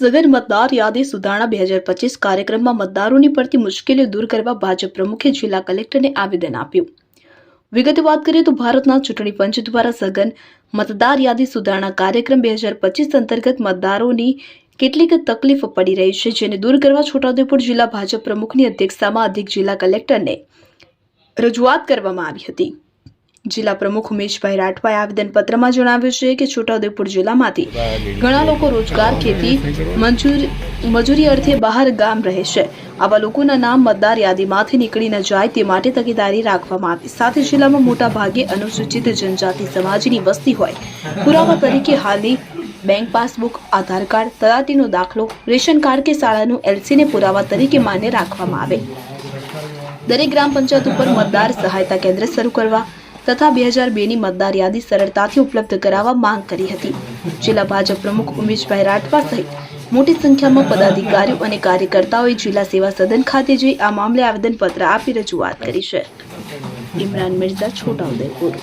સઘન મતદાર યાદી સુધારણા બે હજાર પચીસ કાર્યક્રમમાં મતદારોની પડતી મુશ્કેલીઓ દૂર કરવા ભાજપ પ્રમુખે જિલ્લા કલેક્ટરને આવેદન આપ્યું. વિગતે વાત કરીએ તો ભારતના ચૂંટણી પંચ દ્વારા સઘન મતદાર યાદી સુધારણા કાર્યક્રમ બે હજાર પચીસ અંતર્ગત મતદારોની કેટલીક તકલીફ પડી રહી છે, જેને દૂર કરવા છોટાઉદેપુર જિલ્લા ભાજપ પ્રમુખની અધ્યક્ષતામાં અધિક જિલ્લા કલેક્ટરને રજૂઆત કરવામાં આવી હતી. જિલ્લા પ્રમુખ ઉમેશભાઈ રાઠવાએ આવેદનપત્રમાં જણાવ્યું છે કે છોટાઉદેપુર જિલ્લામાંથી ઘણા લોકો રોજગાર ખેતી મંજૂર અર્થે બહાર ગામ રહે છે. આવા લોકોના નામ, મતદાર યાદીમાંથી નીકળી ન જાય તે માટે તકેદારી રાખવામાં આવી. સાથે જિલ્લામાં મોટા ભાગે અનુસૂચિત જનજાતિ સમાજની વસ્તી હોય. પુરાવા તરીકે હાલની બેંક પાસબુક, આધાર કાર્ડ, તલાટીનો દાખલો, રેશન કાર્ડ કે શાળાનું એલસીને પુરાવા તરીકે માન્ય રાખવામાં આવે. દરેક ગ્રામ પંચાયત ઉપર મતદાર સહાયતા કેન્દ્ર શરૂ કરવા તથા બે હજાર બેની મતદાર યાદી સરળતાથી ઉપલબ્ધ કરાવવા માંગ કરી હતી. જિલ્લા ભાજપ પ્રમુખ ઉમેશભાઈ રાઠવા સહિત મોટી સંખ્યામાં પદાધિકારીઓ અને કાર્યકર્તાઓએ જિલ્લા સેવા સદન ખાતે જઈ આ મામલે આવેદનપત્ર આપી રજૂઆત કરી છે. ઇમરાન મિર્ઝા છોટાઉદેપુર